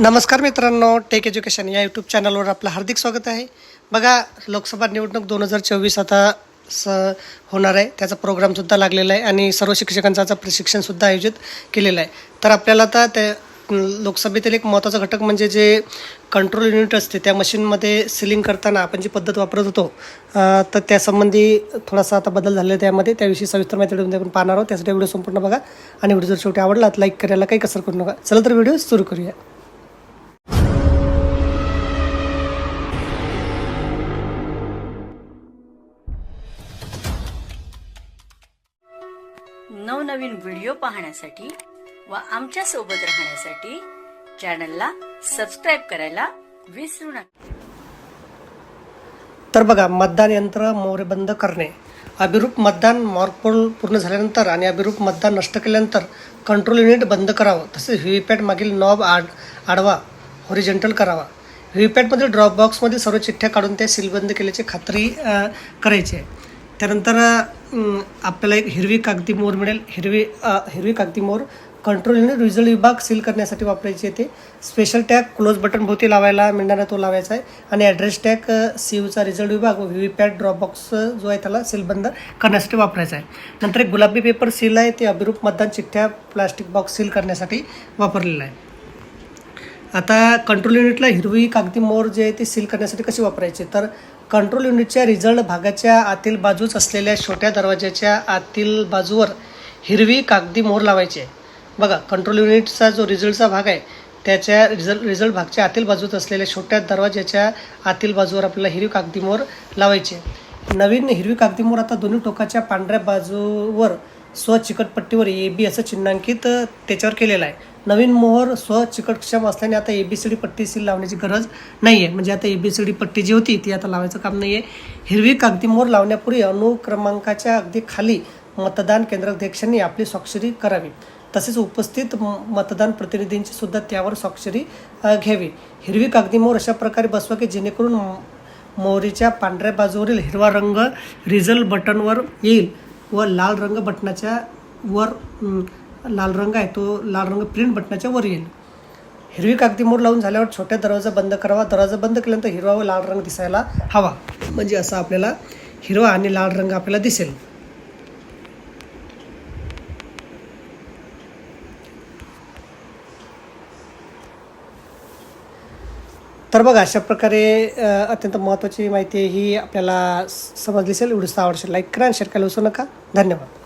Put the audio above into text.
नमस्कार मित्रांनो take education या यूट्यूब चॅनलवर आपलं हार्दिक स्वागत आहे. बघा लोकसभा निवडणूक दोन हजार चोवीस आता स होणार आहे. त्याचा प्रोग्रामसुद्धा लागलेला आहे आणि सर्व शिक्षकांचा आता प्रशिक्षणसुद्धा आयोजित केलेलं आहे. तर आपल्याला आता त्या लोकसभेतील एक महत्त्वाचा घटक म्हणजे जे कंट्रोल युनिट असते त्या मशीनमध्ये सिलिंग करताना आपण जी पद्धत वापरत होतो तर त्यासंबंधी थोडासा आता बदल झालेला आहे त्यामध्ये. त्याविषयी सविस्तर माहिती आपण पाहणार आहोत. त्यासाठी व्हिडिओ संपूर्ण बघा आणि व्हिडिओ जर शेवटी आवडला तर लाईक करायला काही कसर करू नका. चला तर व्हिडिओ सुरू करूया. नवनवीन व्हिडिओ पाहण्यासाठी व आमच्यासोबत राहण्यासाठी चॅनलला सबस्क्राईब करायला विसरू नका. तर बघा मतदान यंत्र मोरेबंद करणे. अभिरूप मतदान मॉर्कपोल पूर्ण झाल्यानंतर आणि अभिरूप मतदान नष्ट केल्यानंतर कंट्रोल युनिट बंद करावं. तसेच व्हीव्हीपॅट मागील नॉब आड आडवा होरिजेंटल करावा. व्हीव्हीपॅटमधील ड्रॉप बॉक्समध्ये सर्व चिठ्ठ्या काढून त्या सीलबंद केल्याची खात्री करायची आहे. त्यानंतर आपल्याला एक हिरवी कागदी मोर मिळेल. हिरवी हिरवी कागदी मोर. कंट्रोल युनिट रिझल्ट विभाग सील करण्यासाठी वापरायची आहे ते. स्पेशल टॅग क्लोज बटन भोवती लावायला मिळणारा तो लावायचा आहे. आणि ॲड्रेस टॅग सीयूचा रिझल्ट विभाग व व्ही व्ही पॅट ड्रॉपबॉक्स जो आहे त्याला सीलबंद करण्यासाठी वापरायचा आहे. नंतर एक गुलाबी पेपर सील आहे. ते अभिरूप मतदान चिठ्ठ्या प्लास्टिक बॉक्स सील करण्यासाठी वापरलेलं आहे. आता कंट्रोल युनिटला हिरवी कागदी मोर जे आहे ते सील करण्यासाठी कशी वापरायची? तर कंट्रोल युनिटच्या रिझल्ट भागाच्या आतील बाजूच असलेल्या छोट्या दरवाजाच्या आतील बाजूवर हिरवी कागदी मोर लावायची. आहे बघा कंट्रोल युनिटचा जो रिझल्टचा भाग आहे त्याच्या रिझल्ट रिझल्ट भागच्या आतील बाजूत असलेल्या छोट्या दरवाजाच्या आतील बाजूवर आपल्याला हिरवी कागदी मोर लावायची. आहे नवीन हिरवी कागदी मोर आता दोन्ही टोकाच्या पांढऱ्या बाजूवर स्व चिकटपट्टीवर ए बी असं चिन्हांकित त्याच्यावर केलेलं आहे. नवीन मोहर स्व चिकटक्षम असल्याने आता ए बी सी डी पट्टी सील लावण्याची गरज नाही आहे म्हणजे आता ए बी सी डी पट्टी जी होती ती आता लावायचं काम नाही आहे हिरवी कागदी मोहर लावण्यापूर्वी अनुक्रमांकाच्या अगदी खाली मतदान केंद्राध्यक्षांनी आपली स्वाक्षरी करावी. तसेच उपस्थित मतदान प्रतिनिधींची सुद्धा त्यावर स्वाक्षरी घ्यावी. हिरवी कागदी मोहर अशा प्रकारे बसवा की जेणेकरून मोहरीच्या पांढऱ्या बाजूवरील हिरवा रंग रिझल बटनवर येईल. व लाल रंग बटनाच्या वर लाल रंग आहे तो लाल रंग प्रिंट बटनाच्या वर येईल. हिरवी कागदी मोड लावून झाल्यावर छोट्या दरवाजा बंद करावा. दरवाजा बंद केल्यानंतर हिरवा व लाल रंग दिसायला हवा. म्हणजे असं आपल्याला हिरवा आणि लाल रंग आपल्याला दिसेल. तर बघा अशा प्रकारे अत्यंत महत्त्वाची माहिती ही आपल्याला समजली असेल व्हिडिओ आवडशील लाईक करा आणि शेअर करायला विसरू नका. धन्यवाद.